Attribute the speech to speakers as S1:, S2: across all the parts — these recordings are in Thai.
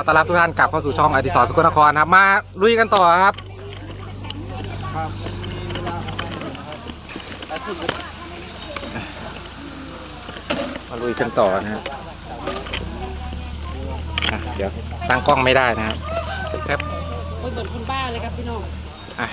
S1: ขอต้อนรับทุกท่านกลับเข้าสู่ช่องอดิศรสกลนครครับ มาลุยกันต่อครับ มาลุยกันต่อนะครับอะเดี๋ยวตั้งกล้องไม่ได้นะครับครับ
S2: โอ้ยเหมือนคนบ้าเลยครับพี่น้อง
S1: อะ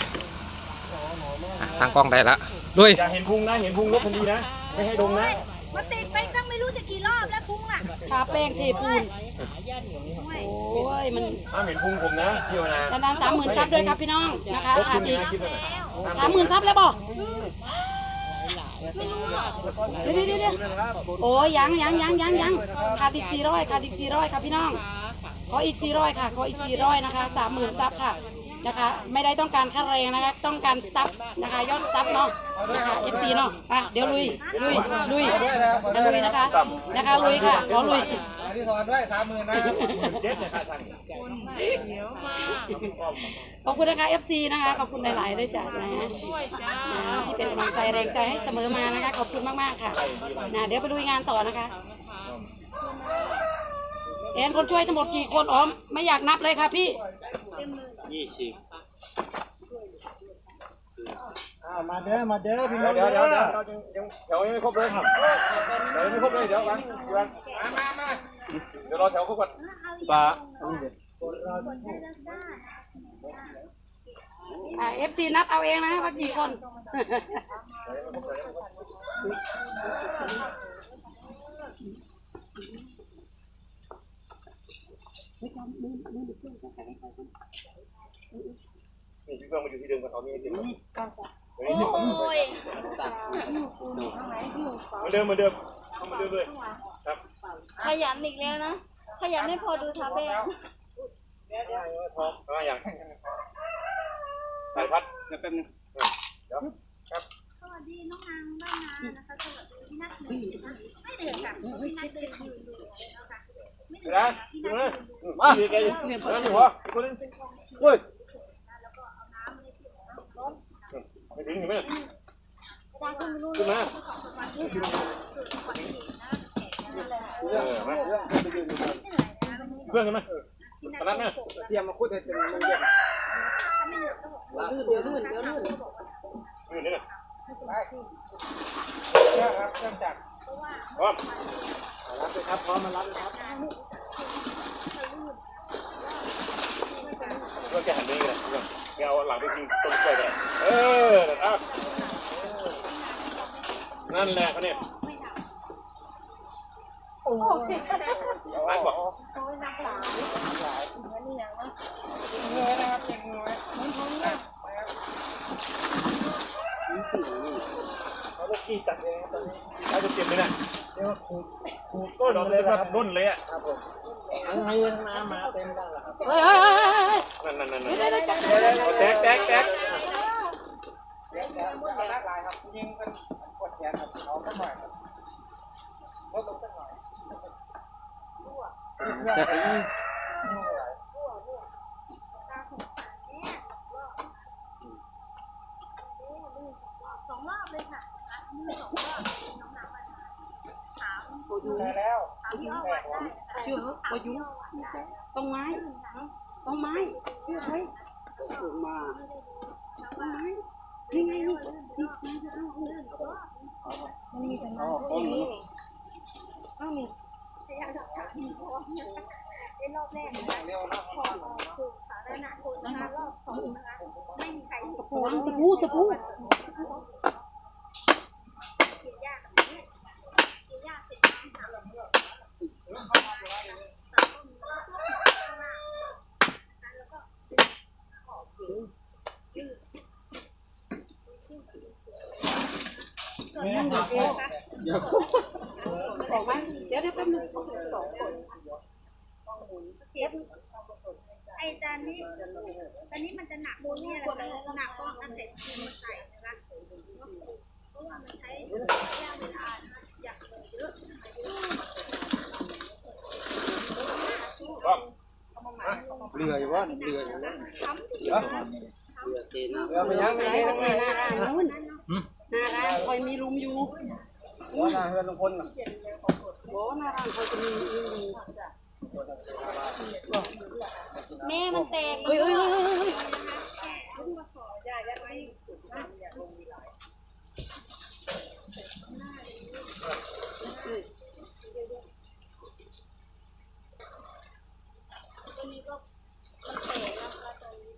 S1: อะตั้งกล้องได้ละลุย
S3: อย่าเห็นพุงนะ เห็นพุงลบทันทีนะ ไม่ให้ดมนะ
S4: มันติดไปตั้งไม่รู้จะกี่รอบแล้วพุงอะ
S2: ทาแป้งเทปูน
S4: โอ้ย
S2: โอ้ยมัน
S3: ห้ามเห็นพุงผมนะพี่วนา
S2: นานๆสามหมื่นซับด้วยครับพี่น้องนะคะ
S3: ลบ
S2: ขา
S3: คุ
S2: ด
S3: ณ
S2: อีก
S3: นะคลิปนั้นน่ะ
S2: สามหมื่นซับแล้วบอกเดี๋ยวเดี๋ยวเดี๋ยวโอ้ยยังยังยังยังยังขาดอีกสี่ร้อยขาดอีกสี่ร้อยครับพี่น้อง ขออีกสี่ร้อยค่ะ ขออีกสี่ร้อยนะคะสามหมื่นซับค่ะ นะคะ ไม่ได้ต้องการค่าแรงนะคะต้องการซับนะคะยอดซับเนาะนะคะ FC เนาะอะเดี๋ยวลุยลุยลุยอะลุยนะคะนะคะลุยค่ะขอลุย
S1: อดิศรด้วยสามหมื่นนะ
S3: เด็ดเลยค่ะท่าน
S2: ขอบคุณนะคะ FC นะคะขอบคุณหลายๆด้วยจ้ะนะนะที่เป็นกำลังใจแรงใจให้เสมอมานะคะขอบคุณมากๆค่ะนะเดี๋ยวไปลุยงานต่อนะคะเอ็นคนช่วยทั้งหมดกี่คนอ๋อมไม่อยากนับเลยค่ะพี่
S5: มาเด้อมาเด้อพี่
S3: เดี๋
S5: น้
S3: ย
S5: อ
S3: ว
S5: ง
S3: เดี๋ยว
S5: เด้
S3: เดี๋ยว
S5: อ
S3: เดี๋ยวยังแถวยังไม่ครบเลยครับแถวยังไม่ครบเลยเดี๋ยวกันเดี๋ยวกันมามาเดี๋ยวรอแถวครบก่อน
S4: ปลา
S2: อ่า FC นับเอาเองนะว่ากี่คน
S3: นี่พี่เพื่อน นี่พี่เพิ่งมาอยู่ที่เดิมกันเอานี่ให้เต็มเหมื
S4: โอ้ย
S3: อนเดิมเหมือนเดิมเอาเหมือนเดิมเลยครับ
S4: ขยันอีกแล้วนะ ขยันไม่พอดูทาแป้ง
S3: เอาอย่างสายพัดเดี๋ยวแป๊บนึงเดี๋ยวครับ
S4: สวัสดีน้องนางบ้านนานะคะสวัสดีพี่นัทหนึ่งนะคะไม่เหนื่อยค่ะพี่นัทเดินอยู่ดูแล้วค่ะไม่เหนื่อย
S3: นะ
S4: ค่ะพี่
S3: ดู
S4: นัท
S3: นะมาพี่แกอยู่นั่นอยู่หัวคนนึง
S4: เป็นกองเชียร์
S3: เฮ้ย
S4: แล้วก็เอาน้ำให้พี่น้อง
S3: ไม่ถึ งเห็นไหม
S4: จางคนรู้
S3: ขึ้นมา
S4: สองวันที่เกิดอุบัติเหตุนะนั่นแหละ
S3: เออมา
S4: ไม่เหนื่อยนะวันนี้
S3: เพื่อนกันไหม
S4: พี่นั
S3: ตอนนั้น
S4: ท
S3: น่ะ
S4: ตก
S5: เตรียมมาคุดให้เต็มมันเย็น
S4: ถ้าไม่เหนื่อยก็บอก
S2: ลื่นเดี๋ยวลื่นเดี๋ยวลื่น
S3: นี่นี่นะ
S5: เชื่อครับเชื่อจาก
S4: เพราะว่า
S3: พร้อม
S5: รับเลยครับพร้อมมารับเลยครับ
S4: การที่จะลื่น
S3: เพื่อนแกหันนี้เลยเพื่อนแกเอาหลัง ไปยิงต้นกล้วยไปเอออะนั่นแหละเขาเนี่ย
S4: ไม่ทำ
S3: รักบอก
S5: เขาลูกกี่ตัดเอง ตอนนี้
S3: ถ้าจะเก็บเลยนะ
S5: เรียกว่าขูดขูด
S3: ต้
S5: ต้
S3: น
S5: น
S3: เล
S5: เลยย
S3: แบ
S5: ครับบ
S3: ต้นเลยอะ
S5: ครับผมทั้งให้ทั้งน้ำมาเต็มได้แล้วครับ
S2: เฮ้ยเฮ้ยเฮ้ยเฮ้ย
S3: นั่นนั่นนั่น
S2: เฮ้ยเดี๋ยวเดี๋ยวเดี๋ยว
S3: แตกแตกแตก
S5: รักลายครับยิงเป็นกดแขนครับเอาสักหน่อยครับลดลงสักหน่อยแต่ไอ้นี่
S4: ตาสงสารเนี่ยลื่นสองรอบเลยค่ะลื่นสองรอบน้องหนักถาม
S5: ได้ แล้ว
S4: ถามพี่อ้อวัดได้
S2: เชื่อเหรอว่ายุต้องไม้ต้องไม้เชื่อไหมต้องมาต้องไม้นี่ไงนี่นี่
S4: ลื่นก็
S2: มันมีแต่ไม้พวกนี้อ้าวมี
S4: พยายามถามพี่อ้อในรอบแรกนะคะพอคือสาธารณชนนะคะรอบสองนะคะไม่มีใคร
S2: ตะปูตะปูตะปู
S4: ค่ะแล้วก็ออกผิวส่วนหนึ่งนะคะ
S2: บอกไหมเดี๋ยวเดี๋ยวแป๊บนึง
S4: สองคนเสียบไอ้ตอนนี้ตอนนี้มันจะหนักบนนี่แหละค่ะหนักก็ตั้งแต่ทีมันใส่นะคะเพราะว่ามันใช้ระยะเวลานะคะอย่างเยอะนะคะเยอะ
S3: พร้อม
S5: เรืออยู่ว่าเรืออยู่ว
S4: ทำที่อยู่นะ
S5: เรือไปยัง
S2: ไหนก็เทหน้าร้านนู้นหน้าร้านคอยมีลุมอยู่
S5: ว่านาเรือลงพลน่ะ
S2: โอ้หน้าร้านคอยจะมีลุมอยู่
S4: แม่มันแตก
S2: เฮ้ยเฮ้ยเฮ้ยเฮ้ยเฮ้ย
S4: ลูกกระสอบใหญ่ไว้ตัวนี้ก็มันแตกแล้วค่ะตอนนี้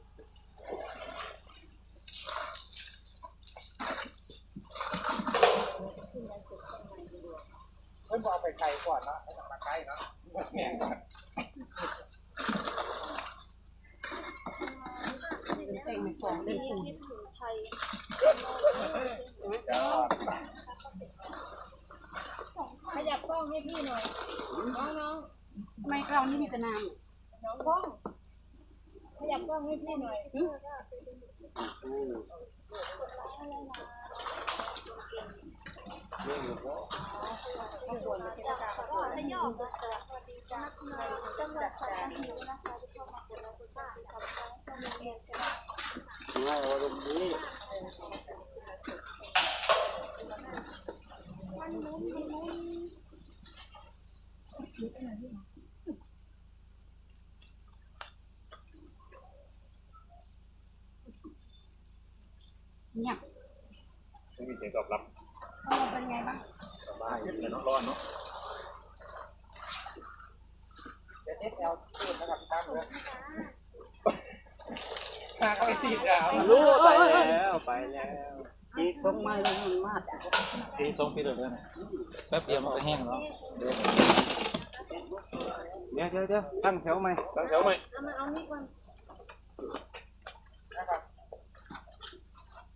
S5: เพิ่มเอาไปไกลก่อนเนาะให้มันมาใกล้เนาะแข็งก่อน
S2: แต่งในกล่องเล่นปูน
S4: ไทย
S6: ขยับกล้องให้พี่หน่อย น้องน้อง
S2: ทำไมคราวนี้มีแต่น้
S6: น้องกล้องขยับกล้องให้พี่หน่อย
S4: ก็จะย่อสวัสดีจ้าจังหวัดสระบุรีนะคะที่เข้ามากดไลค์กดติดตามช่องเรียนใช่ไหมำ
S2: เนี่ย
S3: ไม่มี เสียงตอบรับ
S2: เราเป็นไงบ้าง
S3: สบายแต่น้องร้อนเนาะ
S5: เดี๋ยวเอสเอลขึ้นนะครับข้ามเลยข้าก็ไปสีดแล้ว
S1: รู้ไปแล้วไปแล้ว
S5: อีกสองไม้แล้วมันมาก
S1: ทีทรงพี่เดือดเลยแป๊บเดียวมันก็แห้งแล้ว
S5: เดี๋ยวเดี๋ยวเดี๋ยวตั้งแถวไหม
S3: ตั้งแถวไหม
S4: เอามาเอานี่ก่อน
S5: นะครับ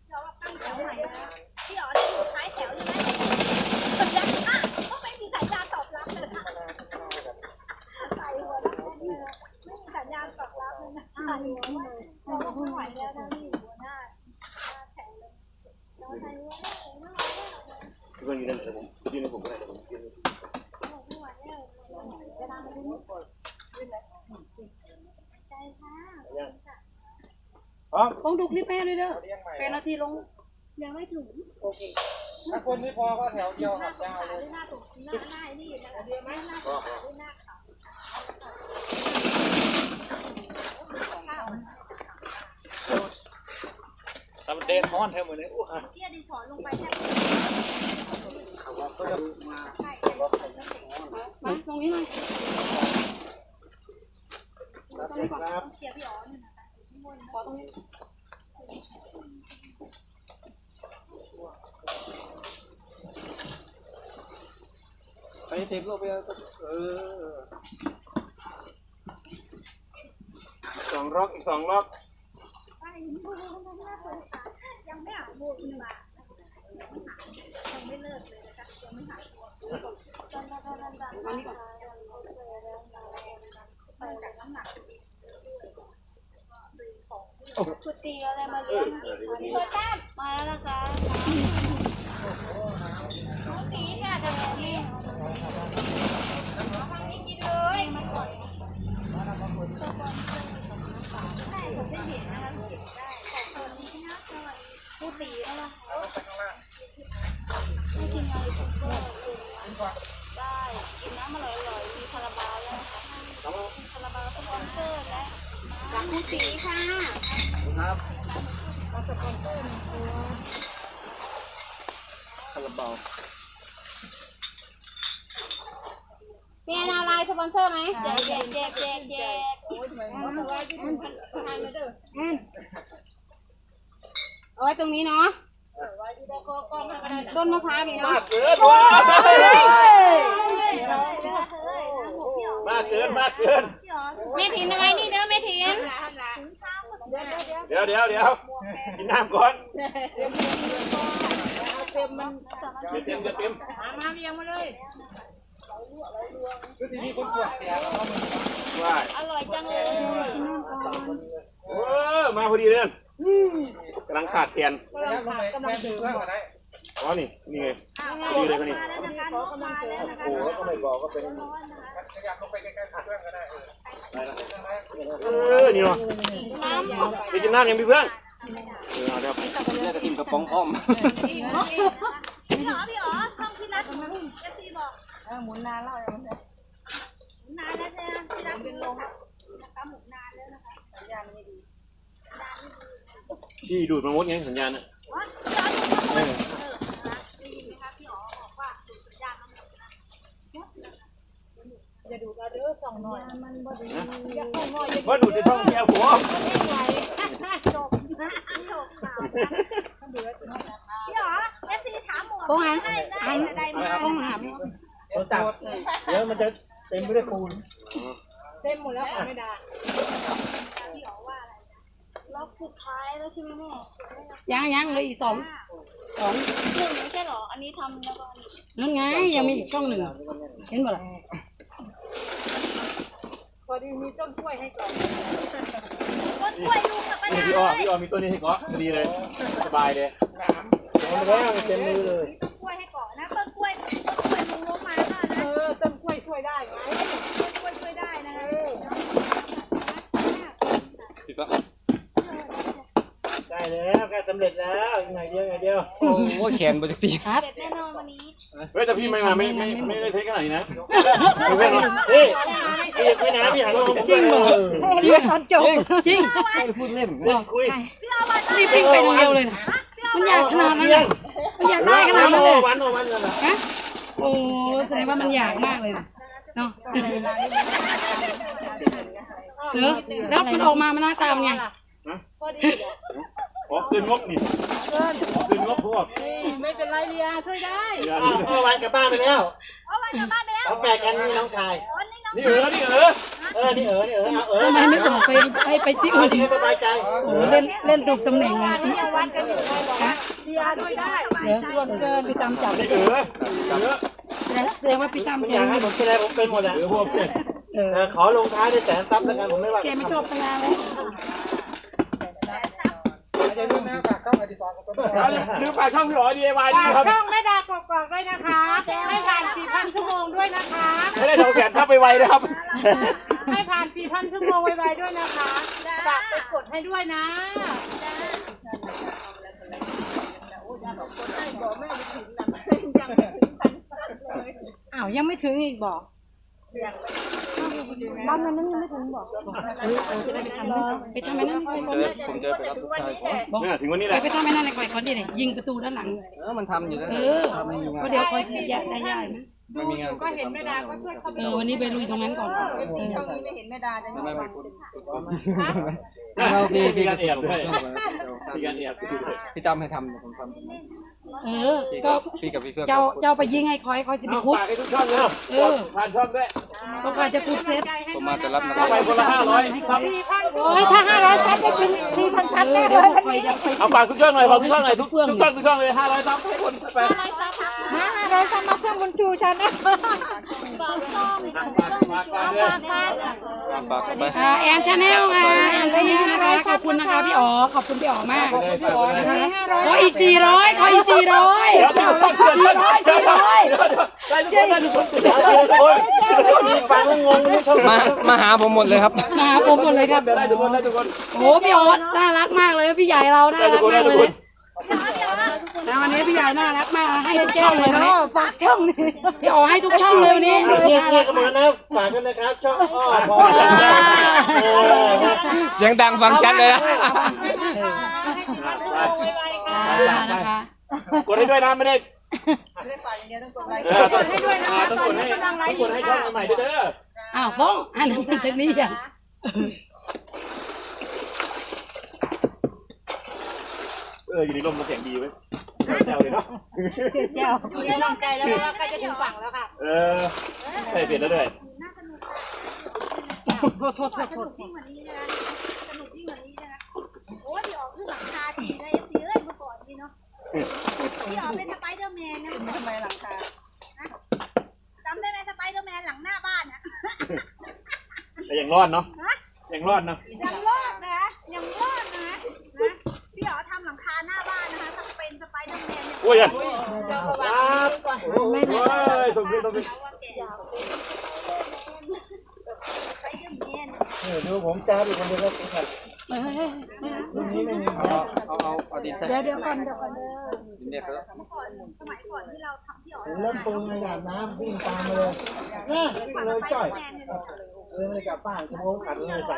S4: เราตั้งแถวใหม่นะพี่อ๋อจะอยู่ท้ายแถวใช่ไหมสัญญาณอะก็ไม่มีสัญญาณตอบรับเลยนะใส่หัวรับแน่นเลยไม่มีสัญญาณตอบรับเลยนะใส่หัวว่าเราไม่ไหวแล้วนะนี่หัวหน้าหน้าแถวเลยเราใส่หัวไม่ไหวไม่ไหวแล้ว
S3: ทุกคนอยู่นเดี๋ยวผมยืนในผมก็ได้เดี๋ยวผมยืนใน
S4: ไม่ไหวแล้วจะดังไปนิดใจค่ะ
S5: พร้อม
S2: ต้องดูคลิปแม่ด้วยเด้อ
S5: เป็
S2: นนาทีลง
S4: ยังไม่ถึง
S2: โอเค
S5: ถ้าคนไม่พอก็แถวเดียว
S4: ห
S5: ค
S4: น้า
S5: รับ
S4: สง
S5: ยาว
S4: สาร
S5: เลย
S4: ด้วยหน้าสงหน้าหน้านี่นะคะเดียวไม่หน้าสงสารด้วยหน้าขาวข้าว
S1: ทำเดนฮอนแทนมือนี้อู้อะ
S4: พี่อดีศรลงไปแทบใช่
S2: มาตรงนี้หน่อย
S4: ต้องเชียร์พี่อ๋อนี่นะคะ
S2: ขอตรงนี้
S5: ไเทปโลกไปเออสองรอกอีกสองรอก
S4: ยังไม่หาโมกุมายังไม่เลิกเลยนะคะยังไม่หาตัวมานี่ก่อนจากน้ำหนัก
S6: คุตีอะไรมาเลี้ยงพี่เบิร์ดแต้มมาแล้วนะคะน้องตีค่ะจะแบบนี้ฟังนี้กินเลย
S4: ได้ผมไม่เห็นนะคะเห็นได้ของคนนี้นะสวัสดีผู้ตีแล้วล่ะ
S5: เอาไปข้างล่าง
S6: ไม่กินอะไรทุกก็ได้กินน้ำอร่อยๆมีคาราบาวแล้วนะคะคาราบาวสปอนเซอร์และจากคุตีค่ะ
S5: ครับ
S1: คาราบาว
S6: มีอนาวไลน์สปอนเซอร์ไหม
S4: แจกแจกแจกแจกแจก
S6: เอาไว้ตรงนี้เนาะต้นมะพร้าวนี่เนาะ
S3: เกินว่ะ
S4: เฮ้ยเฮ้ยนะผมพี่อ๋อ
S3: มากเกินมากเกิน
S4: พี่อ๋อ
S6: แม่ถินเอาไว้นี่เด้อแม่ถิน
S4: ถึงข้าวก็ถึง
S3: เดี๋ยวเดี๋ยวเดี๋ยวกินน้ำก่อนเต็มมันเต็มจะเต็ม
S6: มาเรียงมาเลย
S5: คื อที่นี่คนปวดแขนแล้วมัน
S3: ว่า
S6: อร่อยจังเลย
S3: โอ้มาพอดีเลยกำลังขาดแขน
S5: แล้วลงไปแม่ดูข้างกันได้
S3: อ๋อนี่นี่ไง
S4: อ้าวมาแล้วนะคะนกมาแล้วนะคะ
S3: โอ้ก็ไม่บอกก็เป็น
S4: ร้อนนะคะ
S5: ขยับลงไปใกล้ๆเครื่องก็ได้เออ
S3: เออนี่เนาะไปกินน้ำยังพี่เพื่อนเออเอาเดี๋ยว
S1: แม่กระทิมกระป๋องอ้อม
S4: พี่อ๋อพี่หอ อช่องพี่รัฐเอฟซีบอก
S6: หมุนนานแล้ว
S4: นานแล้วใช่ไหมลงนะคะหมุนนานแล้วนะคะสัญญาณไม่ดีสัญญาณไม่ดี
S3: พี่ดูดมามดไงสัญญาณอะ
S4: อ๋อพี่อ๋อดูเออนะคะได้ยินไหมคะพี่อ๋อบอกว่าดูสัญญาณทั้งหมดนะหมดเลยนะ
S3: ว่าดูดในช่องแก้วหัว
S4: จบนะจบข่าวนะพี่อ๋อเอฟซีถามหมวก
S2: โป้งหัน
S4: ได้ได้แต่ได้มา
S2: ต้อง
S4: นะ
S2: หา
S4: คะ
S2: พี่
S5: โทรศัพท์เดี๋ยวมันจะเต็มไปด้วยปูน
S4: พี่อ๋อว่าอะไรนะ
S6: รอบสุดท้ายแล้วใช่ไหมแม่
S2: ยังยังเหลย อีกสองสอง
S6: หนึ่งไม่ใช่เหรอ อันนี้ทำแล้วก็อันนี้
S2: นั่นไงยังมีอีกช่องหนึ่งเห็นบ่ล่ะ
S4: ต้นกล้วยลุงกับป้า
S3: นี่
S4: ดา
S3: พี่อ้อ
S4: เลย
S3: พี่อ้อมีตัวนี้ให้เกาะดีเลยสบายเลย
S5: เอาไปแล้วเต็มมือเลย
S4: ต้นกล้วยให้เกาะนะต้นกล้วยต้นกล้วยลุงลงมาก็นะ
S7: เออต้นกล้วยช่วยได้ไง
S4: ต้นกล้วยช่วยได้นะ
S1: พี่ก็
S5: ใกล้ แล้วใกล้สำเร็จแล้วอีกหน่อยเดียวหน่อยเดียว
S1: โอ้ยแขนบริตี
S2: ครับ
S6: เสร็จแน่นอนวันนี้
S3: เฮ้ยแต่พี่ไม่มาไม่ไม่ไม่ได้เทคขนาดนี้นะ
S5: เฮ้ยพี่พี่นะพี่หันมาผม
S2: จริงเหรอจริงตอนจบจริง
S5: พูดเล่นเล่นคุย
S4: พี่เอาวัน
S2: รีบปิ้งไปคนเดียวเลยนะมันอยากขนาดนั้นเลยมันอยากได้ขนาดนั้นเลย
S5: วันวันกันนะ
S2: ฮะโอ้แสดงว่ามันอยากมากเลยนะเนาะเนอะแล้วมันออกมามันหน้าตามันไง
S3: ขอ คืนงบนี่ขอคืนงบพวก
S7: นี่ไม่เป็นไรเลียช่วยได้
S3: อย่า
S5: อ้าวพ่อวันกลับบ้านไปแล้ว
S4: เอาวันกลับบ้านไปแล้ว
S5: เขาแฝดกันนี่น้องชาย
S4: วันนี้น้อง
S3: นี่เออนี่เออ
S5: เออ นี่เออ นี่เออ เอาเออ
S2: ทำไมไม่บอกไปให้ไปติ้ว
S5: เอาที่ให้สบายใจ
S2: โอ้เล่นเล่นถูกตำแหน่งเลย
S7: วัดกันอยู่ใครบอกว่าเลียช่วยได้
S4: สบายใจ
S2: เกินพี่ตามจับ
S3: นี่เออเออ
S2: แสดงว่าพี่ตาม
S5: มัน
S2: แก
S5: อยากให้ผมเป็นอะไรผมเป็นหมดอะ
S3: เออพวกเนี่ย
S2: เออ
S5: เออขอลงท้ายด้วยแสนซับแล้วกันผมไม่ว่า
S2: แกไม่ชอบพลาเลย
S7: อย่าลืมนะฝากช่องอดิศรกับต้น
S3: คือฝากช่องพี่อ๋อ DIY ด้วยครับ
S7: ช่องแม่ดากรอกๆด้วยนะคะ ให้ผ่าน 4,000 ชั่วโมงด้วยนะคะ
S3: ไม่ได้ทองแสนทับไปไวนะครับ
S7: ให้ผ่าน 4,000 ชั่วโมงไวๆด้วยนะคะ ฝากไปกดให้ด้วยนะ
S2: อ้าว ยังไม่ถึงอีกบอก บ้านนั้นยังไม่ถึงบอกไปทำไปทำไอ้นั่นไปก่อนนะ
S1: ผมเจอไปรับลูกชายก่อน
S3: เนี่ยถึงวันนี้แหละ
S2: ไปทำไอ้นั่นในก่อนก่อนดิเนี่ยยิงประตูด้านหลัง
S1: เออมันทำอยู่แล้ว
S2: เออเพราะเดี๋ยวคอยฉีดยาได้ยายนะ
S7: ดูอยู่ก็เห็นแม่ดาก็ช่วยเขา
S2: เออวันนี้ไปลุยตรงนั้นก่อนเออ
S4: ช่องนี้ไม่เห็นแม่ดาจะ
S1: ไม่ไม่ไม่คุณ
S3: พี่พี่การแอบด้วยพี่การแอบด้วย
S1: พี่จำให้ทำผมทำ
S2: เออ
S1: พี่
S2: ก็
S1: กับพี่กับพี่เพื่อน
S2: เจ้าเจ้าไปยิงให้คอยคอยสิบ
S3: เอา
S2: คุก
S3: ฝากให้ทุกช่องเลย
S2: เออ
S3: ผ่านช่องด้วย
S2: ก็คอยจะคุกเซต
S1: ผมมาจะรับนะ
S3: เอาไปคนละห้าร้อยครับ
S2: โอ้ยถ้าห้าร้อยซัดได้เป็นสี่พันซัดแน่เลยคอยจะคอย
S3: เอาฝากทุกช่องหน่อยฝากทุกช่องหน่อยทุกทุกช่องทุกช่องเลยห้าร้อยซับให้คนไป
S2: ห้า ร้อยซัดมาเพื่อนบุญชูฉันนะ
S3: ฝากฝากเลย
S1: ฝากไป
S2: อ่าแอนชาแนลค่ะแอนชาแนลนะคะขอบคุณนะคะพี่อ๋อขอบคุณพี่อ๋อมากขออีกสี่ร้อยขออีกสี่ร้อยสี่ร้อยสี่ร้อย
S3: ได้ทุกคนได้ทุกคน
S5: มีฟังแล้วงงไม่ชอบ
S1: มามาหาผมหมดเลยครับ
S2: มาหาผมหมดเลยครับ
S3: ได้ทุกคนได้ทุกคน
S2: โอ้พี่อ๋อน่ารักมากเลยพี่ใหญ่เราน่า
S3: ได้ทุ
S2: รั
S3: ก
S2: ก
S3: คนได้
S2: มาก
S3: ทุ
S2: เล
S3: กค
S2: ย
S3: น
S2: นะวันนี้พี่ใหญ่น่ารักมากให้ทุกช่องเลยวันนี้ฝากช่องนี่พี่อ๋อให้ทุกช่องเลยวันนี้
S5: เรียกเรียกกันมานะฝากกันนะครับช่องอ้อพอเออ
S1: เสียงดังฟังชัดเลยนะ
S2: นะคะ
S3: กดให้ด้วยนะไม่ได้ต้องให้ด้วยนะต้องกดให้ต้องกดให้ช่องใหม่ด้วยเด้อ
S2: อ้าวฟ้องอันนั้นมันจะนี่ยัง
S3: เอออยู่ในลมมาเสียงดีเว้ย แซวเลยเนาะ
S2: เจ้า
S7: มีกำลังใจแล้วว่าใกล้จะถึงฝั่งแล้วค่ะ
S3: เออใส่เสร็จแล้วด้วย
S4: น่าสนุก
S2: โทษโทษโทษ
S4: ส
S2: โท
S4: นุ
S2: ษ
S4: กยิ่งกว่านี้นะคะสนุกยิ่งกว่านี้นะคะโอ้ยพี่อ๋อขึ้นหลังคาทีนะเอฟซีเอ้ยเมื่อก่อนนี่เนาะพี่อ๋อเป็นสไปเดอร์แมนนะทำไมหลังคาจำได้ไหมสไปเดอร์แมนหลังหน้าบ้านอะ
S3: แต่ยังรอดเนาะยังรอดเนาะ โอ้ยอะ
S2: ไม่
S3: โอ้ยส่งไปส่งไป
S4: เขาว่าแกสไปเดอร์แมน
S5: เออดูผมจ้าอยู่คนเดียวแล้วครับ
S2: เรุ่
S5: นนี้ไม่มี
S1: เอาเอาเอาเอาดินใส่
S2: เดี๋ยวเดี๋ยวก่อนเดี๋ยวก่อน
S1: ดินเนี่ยเขา
S4: เมื่อก่อนสมัยก่อนที่เราทำพี่อ๋อ
S5: เริ่มปรุงในอาบน้ำวิ่งตามมาเลยนะ
S4: ฝั่ง
S5: เลยจ่อย
S4: เอร์แมนเนี่ย
S5: เอไม่กลับบ้านกูโมงขันเล
S4: ย
S5: ใส่